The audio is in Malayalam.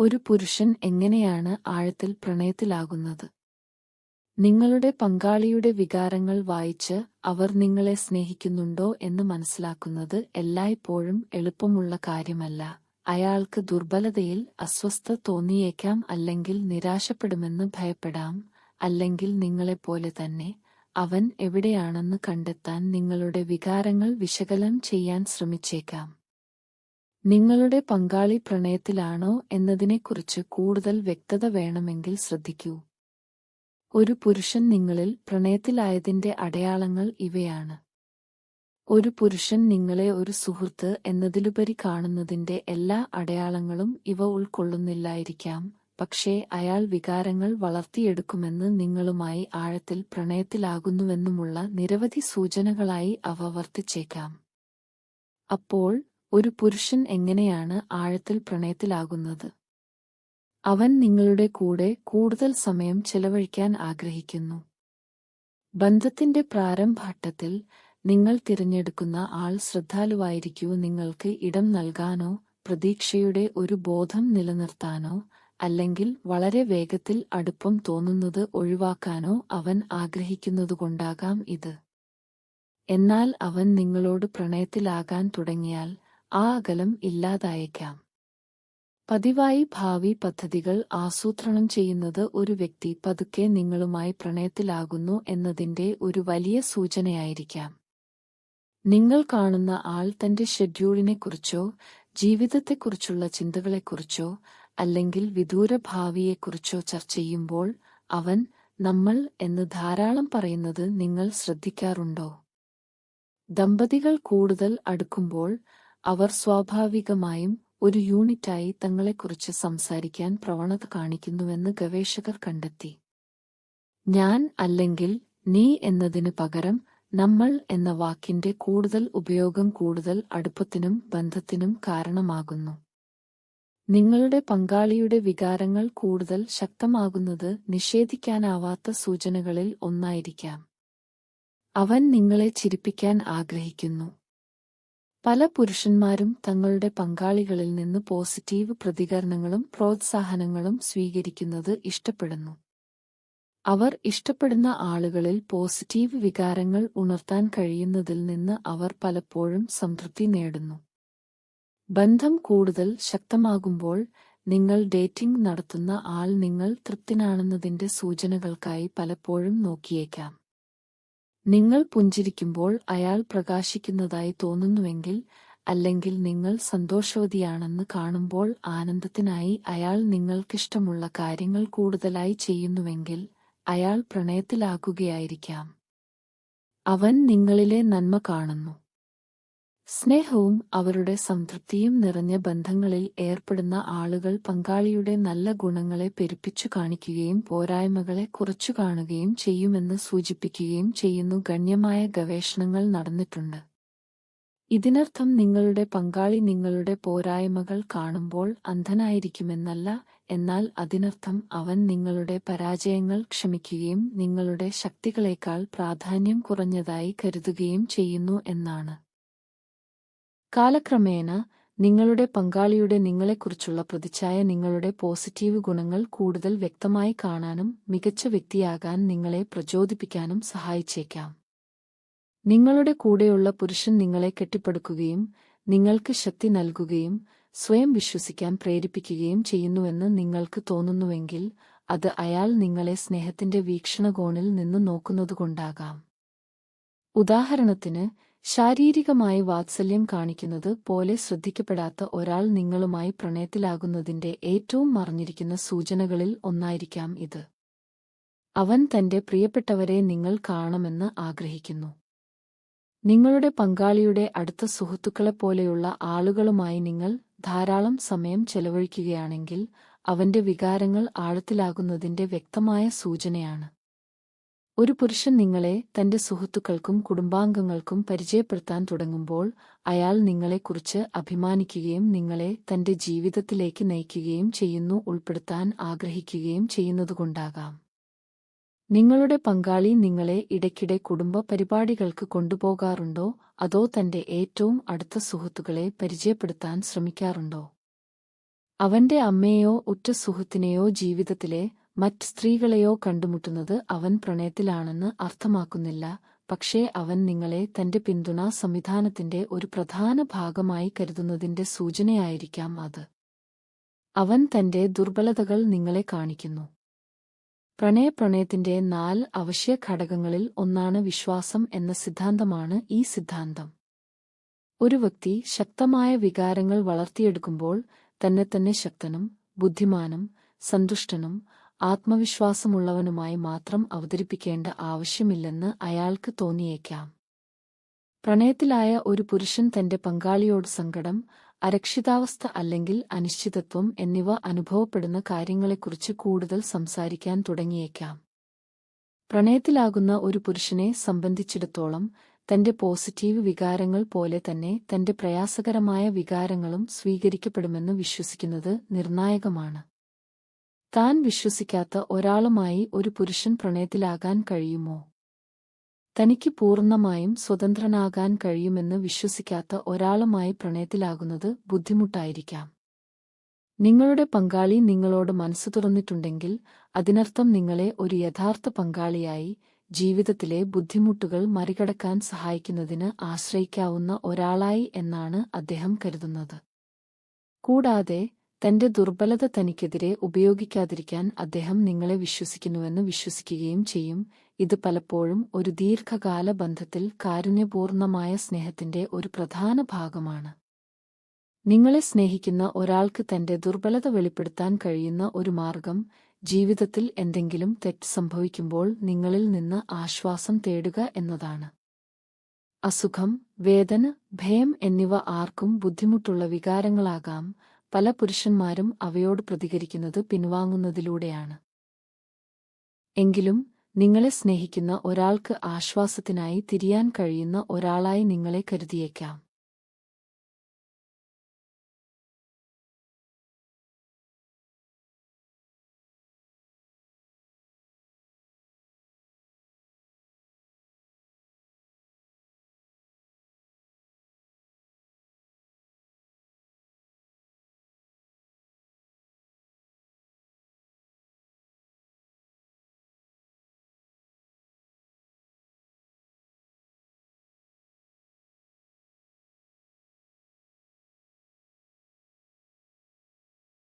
ഒരു പുരുഷൻ എങ്ങനെയാണ് ആഴത്തിൽ പ്രണയത്തിലാകുന്നത്? നിങ്ങളുടെ പങ്കാളിയുടെ വികാരങ്ങൾ വായിച്ച് അവർ നിങ്ങളെ സ്നേഹിക്കുന്നുണ്ടോ എന്ന് മനസ്സിലാക്കുന്നത് എല്ലായ്പ്പോഴും എളുപ്പമുള്ള കാര്യമല്ല. അയാൾക്ക് ദുർബലതയിൽ അസ്വസ്ഥ തോന്നിയേക്കാം അല്ലെങ്കിൽ നിരാശപ്പെടുമെന്ന് ഭയപ്പെടാം അല്ലെങ്കിൽ നിങ്ങളെപ്പോലെ തന്നെ അവൻ എവിടെയാണെന്ന് കണ്ടെത്താൻ നിങ്ങളുടെ വികാരങ്ങൾ വിശകലനം ചെയ്യാൻ ശ്രമിച്ചേക്കാം. നിങ്ങളുടെ പങ്കാളി പ്രണയത്തിലാണോ എന്നതിനെക്കുറിച്ച് കൂടുതൽ വ്യക്തത വേണമെങ്കിൽ ശ്രദ്ധിക്കൂ. ഒരു പുരുഷൻ നിങ്ങളിൽ പ്രണയത്തിലായതിന്റെ അടയാളങ്ങൾ ഇവയാണ്. ഒരു പുരുഷൻ നിങ്ങളെ ഒരു സുഹൃത്ത് എന്നതിലുപരി കാണുന്നതിന്റെ എല്ലാ അടയാളങ്ങളും ഇവ ഉൾക്കൊള്ളുന്നില്ലായിരിക്കാം പക്ഷേ അയാൾ വികാരങ്ങൾ വളർത്തിയെടുക്കുമെന്ന് നിങ്ങളുമായി ആഴത്തിൽ പ്രണയത്തിലാകുന്നുവെന്നുമുള്ള നിരവധി സൂചനകളായി അവ വർത്തിച്ചേക്കാം. അപ്പോൾ ഒരു പുരുഷൻ എങ്ങനെയാണ് ആഴത്തിൽ പ്രണയത്തിലാകുന്നത്? അവൻ നിങ്ങളുടെ കൂടെ കൂടുതൽ സമയം ചെലവഴിക്കാൻ ആഗ്രഹിക്കുന്നു. ബന്ധത്തിന്റെ പ്രാരംഭഘട്ടത്തിൽ നിങ്ങൾ തിരഞ്ഞെടുക്കുന്ന ആൾ ശ്രദ്ധാലുവായിരിക്കൂ. നിങ്ങൾക്ക് ഇടം നൽകാനോ പ്രതീക്ഷയുടെ ഒരു ബോധം നിലനിർത്താനോ അല്ലെങ്കിൽ വളരെ വേഗത്തിൽ അടുപ്പം തോന്നുന്നത് ഒഴിവാക്കാനോ അവൻ ആഗ്രഹിക്കുന്നതുകൊണ്ടാകാം ഇത്. എന്നാൽ അവൻ നിങ്ങളോട് പ്രണയത്തിലാകാൻ തുടങ്ങിയാൽ ആ അകലം ഇല്ലാതായേക്കാം. പതിവായി ഭാവി പദ്ധതികൾ ആസൂത്രണം ചെയ്യുന്നത് ഒരു വ്യക്തി പതുക്കെ നിങ്ങളുമായി പ്രണയത്തിലാകുന്നു എന്നതിന്റെ ഒരു വലിയ സൂചനയായിരിക്കാം. നിങ്ങൾ കാണുന്ന ആൾ തന്റെ ഷെഡ്യൂളിനെക്കുറിച്ചോ ജീവിതത്തെക്കുറിച്ചുള്ള ചിന്തകളെക്കുറിച്ചോ അല്ലെങ്കിൽ വിദൂര ഭാവിയെക്കുറിച്ചോ ചർച്ച ചെയ്യുമ്പോൾ അവൻ നമ്മൾ എന്ന് ധാരാളം പറയുന്നത് നിങ്ങൾ ശ്രദ്ധിക്കാറുണ്ടോ? ദമ്പതികൾ കൂടുതൽ അടുക്കുമ്പോൾ അവർ സ്വാഭാവികമായും ഒരു യൂണിറ്റായി തങ്ങളെക്കുറിച്ച് സംസാരിക്കാൻ പ്രവണത കാണിക്കുന്നുവെന്ന് ഗവേഷകർ കണ്ടെത്തി. ഞാൻ അല്ലെങ്കിൽ നീ എന്നതിന് പകരം നമ്മൾ എന്ന വാക്കിന്റെ കൂടുതൽ ഉപയോഗം കൂടുതൽ അടുപ്പത്തിനും ബന്ധത്തിനും കാരണമാകുന്നു. നിങ്ങളുടെ പങ്കാളിയുടെ വികാരങ്ങൾ കൂടുതൽ ശക്തമാകുന്നത് നിഷേധിക്കാനാവാത്ത സൂചനകളിൽ ഒന്നായിരിക്കാം. അവൻ നിങ്ങളെ ചിരിപ്പിക്കാൻ ആഗ്രഹിക്കുന്നു. പല പുരുഷന്മാരും തങ്ങളുടെ പങ്കാളികളിൽ നിന്ന് പോസിറ്റീവ് പ്രതികരണങ്ങളും പ്രോത്സാഹനങ്ങളും സ്വീകരിക്കുന്നത് ഇഷ്ടപ്പെടുന്നു. അവർ ഇഷ്ടപ്പെടുന്ന ആളുകളിൽ പോസിറ്റീവ് വികാരങ്ങൾ ഉണർത്താൻ കഴിയുന്നതിൽ നിന്ന് അവർ പലപ്പോഴും സംതൃപ്തി നേടുന്നു. ബന്ധം കൂടുതൽ ശക്തമാകുമ്പോൾ നിങ്ങൾ ഡേറ്റിംഗ് നടത്തുന്ന ആൾ നിങ്ങൾ തൃപ്തനാണെന്നതിന്റെ സൂചനകൾക്കായി പലപ്പോഴും നോക്കിയേക്കാം. നിങ്ങൾ പുഞ്ചിരിക്കുമ്പോൾ അയാൾ പ്രകാശിക്കുന്നതായി തോന്നുന്നുവെങ്കിൽ അല്ലെങ്കിൽ നിങ്ങൾ സന്തോഷവതിയാണെന്ന് കാണുമ്പോൾ ആനന്ദത്തിനായി അയാൾ നിങ്ങൾക്കിഷ്ടമുള്ള കാര്യങ്ങൾ കൂടുതലായി ചെയ്യുന്നുവെങ്കിൽ അയാൾ പ്രണയത്തിലാകുകയായിരിക്കാം. അവൻ നിങ്ങളിലെ നന്മ കാണുന്നു. സ്നേഹവും അവരുടെ സംതൃപ്തിയും നിറഞ്ഞ ബന്ധങ്ങളിൽ ഏർപ്പെടുന്ന ആളുകൾ പങ്കാളിയുടെ നല്ല ഗുണങ്ങളെ പെരുപ്പിച്ചു കാണിക്കുകയും പോരായ്മകളെ കുറച്ചു കാണുകയും ചെയ്യുമെന്ന് സൂചിപ്പിക്കുകയും ചെയ്യുന്നു. ഗണ്യമായ ഗവേഷണങ്ങൾ നടന്നിട്ടുണ്ട്. ഇതിനർത്ഥം നിങ്ങളുടെ പങ്കാളി നിങ്ങളുടെ പോരായ്മകൾ കാണുമ്പോൾ അന്ധനായിരിക്കുമെന്നല്ല എന്നാൽ അതിനർത്ഥം അവൻ നിങ്ങളുടെ പരാജയങ്ങൾ ക്ഷമിക്കുകയും നിങ്ങളുടെ ശക്തികളേക്കാൾ പ്രാധാന്യം കുറഞ്ഞതായി കരുതുകയും ചെയ്യുന്നു എന്നാണ്. കാലക്രമേണ നിങ്ങളുടെ പങ്കാളിയുടെ നിങ്ങളെക്കുറിച്ചുള്ള പ്രതിച്ഛായ നിങ്ങളുടെ പോസിറ്റീവ് ഗുണങ്ങൾ കൂടുതൽ വ്യക്തമായി കാണാനും മികച്ച വ്യക്തിയാകാൻ നിങ്ങളെ പ്രചോദിപ്പിക്കാനും സഹായിച്ചേക്കാം. നിങ്ങളുടെ കൂടെയുള്ള പുരുഷൻ നിങ്ങളെ കെട്ടിപ്പടുക്കുകയും നിങ്ങൾക്ക് ശക്തി നൽകുകയും സ്വയം വിശ്വസിക്കാൻ പ്രേരിപ്പിക്കുകയും ചെയ്യുന്നുവെന്ന് നിങ്ങൾക്ക് തോന്നുന്നുവെങ്കിൽ അത് അയാൾ നിങ്ങളെ സ്നേഹത്തിന്റെ വീക്ഷണകോണിൽ നിന്ന് നോക്കുന്നതുകൊണ്ടാകാം. ഉദാഹരണത്തിന് ശാരീരികമായി വാത്സല്യം കാണിക്കുന്നത് പോലെ ശ്രദ്ധിക്കപ്പെടാത്ത ഒരാൾ നിങ്ങളുമായി പ്രണയത്തിലാകുന്നതിന്റെ ഏറ്റവും മറിഞ്ഞിരിക്കുന്ന സൂചനകളിൽ ഒന്നായിരിക്കാം ഇത്. അവൻ തന്റെ പ്രിയപ്പെട്ടവരെ നിങ്ങൾ കാണണമെന്ന് ആഗ്രഹിക്കുന്നു. നിങ്ങളുടെ പങ്കാളിയുടെ അടുത്ത സുഹൃത്തുക്കളെപ്പോലെയുള്ള ആളുകളുമായി നിങ്ങൾ ധാരാളം സമയം ചെലവഴിക്കുകയാണെങ്കിൽ അവന്റെ വികാരങ്ങൾ ആഴത്തിലാകുന്നതിന്റെ വ്യക്തമായ സൂചനയാണ്. ഒരു പുരുഷൻ നിങ്ങളെ തന്റെ സുഹൃത്തുക്കൾക്കും കുടുംബാംഗങ്ങൾക്കും പരിചയപ്പെടുത്താൻ തുടങ്ങുമ്പോൾ അയാൾ നിങ്ങളെക്കുറിച്ച് അഭിമാനിക്കുകയും നിങ്ങളെ തന്റെ ജീവിതത്തിലേക്ക് നയിക്കുകയും ചെയ്യുന്നു ഉൾപ്പെടുത്താൻ ആഗ്രഹിക്കുകയും ചെയ്യുന്നതുകൊണ്ടാകാം. നിങ്ങളുടെ പങ്കാളി നിങ്ങളെ ഇടയ്ക്കിടെ കുടുംബ പരിപാടികൾക്ക് കൊണ്ടുപോകാറുണ്ടോ? അതോ തന്റെ ഏറ്റവും അടുത്ത സുഹൃത്തുക്കളെ പരിചയപ്പെടുത്താൻ ശ്രമിക്കാറുണ്ടോ? അവന്റെ അമ്മയോ ഉറ്റ സുഹൃത്തിനെയോ ജീവിതത്തിലെ മറ്റ് സ്ത്രീകളെയോ കണ്ടുമുട്ടുന്നത് അവൻ പ്രണയത്തിലാണെന്ന് അർത്ഥമാക്കുന്നില്ല പക്ഷേ അവൻ നിങ്ങളെ തന്റെ പിന്തുണാ സംവിധാനത്തിന്റെ ഒരു പ്രധാന ഭാഗമായി കരുതുന്നതിന്റെ സൂചനയായിരിക്കാം അത്. അവൻ തന്റെ ദുർബലതകൾ നിങ്ങളെ കാണിക്കുന്നു. പ്രണയപ്രണയത്തിന്റെ നാല് അവശ്യ ഘടകങ്ങളിൽ ഒന്നാണ് വിശ്വാസം എന്ന സിദ്ധാന്തമാണ് ഈ സിദ്ധാന്തം. ഒരു വ്യക്തി ശക്തമായ വികാരങ്ങൾ വളർത്തിയെടുക്കുമ്പോൾ തന്നെ തന്നെ ശക്തനും ബുദ്ധിമാനും സന്തുഷ്ടനും ആത്മവിശ്വാസമുള്ളവനുമായി മാത്രം അവതരിപ്പിക്കേണ്ട ആവശ്യമില്ലെന്ന് അയാൾക്ക് തോന്നിയേക്കാം. പ്രണയത്തിലായ ഒരു പുരുഷൻ തന്റെ പങ്കാളിയോട് സങ്കടം അരക്ഷിതാവസ്ഥ അല്ലെങ്കിൽ അനിശ്ചിതത്വം എന്നിവ അനുഭവപ്പെടുന്ന കാര്യങ്ങളെക്കുറിച്ച് കൂടുതൽ സംസാരിക്കാൻ തുടങ്ങിയേക്കാം. പ്രണയത്തിലാകുന്ന ഒരു പുരുഷനെ സംബന്ധിച്ചിടത്തോളം തന്റെ പോസിറ്റീവ് വികാരങ്ങൾ പോലെ തന്നെ തന്റെ പ്രയാസകരമായ വികാരങ്ങളും സ്വീകരിക്കപ്പെടുമെന്ന് വിശ്വസിക്കുന്നത് നിർണായകമാണ്. താൻ വിശ്വസിക്കാത്ത ഒരാളുമായി ഒരു പുരുഷൻ പ്രണയത്തിലാകാൻ കഴിയുമോ? തനിക്ക് പൂർണമായും സ്വതന്ത്രനാകാൻ കഴിയുമെന്ന് വിശ്വസിക്കാത്ത ഒരാളുമായി പ്രണയത്തിലാകുന്നത് ബുദ്ധിമുട്ടായിരിക്കാം. നിങ്ങളുടെ പങ്കാളി നിങ്ങളോട് മനസ്സ് തുറന്നിട്ടുണ്ടെങ്കിൽ അതിനർത്ഥം നിങ്ങളെ ഒരു യഥാർത്ഥ പങ്കാളിയായി ജീവിതത്തിലെ ബുദ്ധിമുട്ടുകൾ മറികടക്കാൻ സഹായിക്കുന്നതിന് ആശ്രയിക്കാവുന്ന ഒരാളായി എന്നാണ് അദ്ദേഹം കരുതുന്നത്. കൂടാതെ തന്റെ ദുർബലത തനിക്കെതിരെ ഉപയോഗിക്കാതിരിക്കാൻ അദ്ദേഹം നിങ്ങളെ വിശ്വസിക്കുന്നുവെന്ന് വിശ്വസിക്കുകയും ചെയ്യും. ഇത് പലപ്പോഴും ഒരു ദീർഘകാല ബന്ധത്തിൽ കാരുണ്യപൂർണമായ സ്നേഹത്തിന്റെ ഒരു പ്രധാന ഭാഗമാണ്. നിങ്ങളെ സ്നേഹിക്കുന്ന ഒരാൾക്ക് തന്റെ ദുർബലത വെളിപ്പെടുത്താൻ കഴിയുന്ന ഒരു മാർഗം ജീവിതത്തിൽ എന്തെങ്കിലും തെറ്റ് സംഭവിക്കുമ്പോൾ നിങ്ങളിൽ നിന്ന് ആശ്വാസം തേടുക എന്നതാണ്. അസുഖം വേദന ഭയം എന്നിവ ആർക്കും ബുദ്ധിമുട്ടുള്ള വികാരങ്ങളാകാം. പല പുരുഷന്മാരും അവയോട് പ്രതികരിക്കുന്നത് പിൻവാങ്ങുന്നതിലൂടെയാണ്. എങ്കിലും നിങ്ങളെ സ്നേഹിക്കുന്ന ഒരാൾക്ക് ആശ്വാസത്തിനായി തിരിയാൻ കഴിയുന്ന ഒരാളായി നിങ്ങളെ കരുതിയേക്കാം.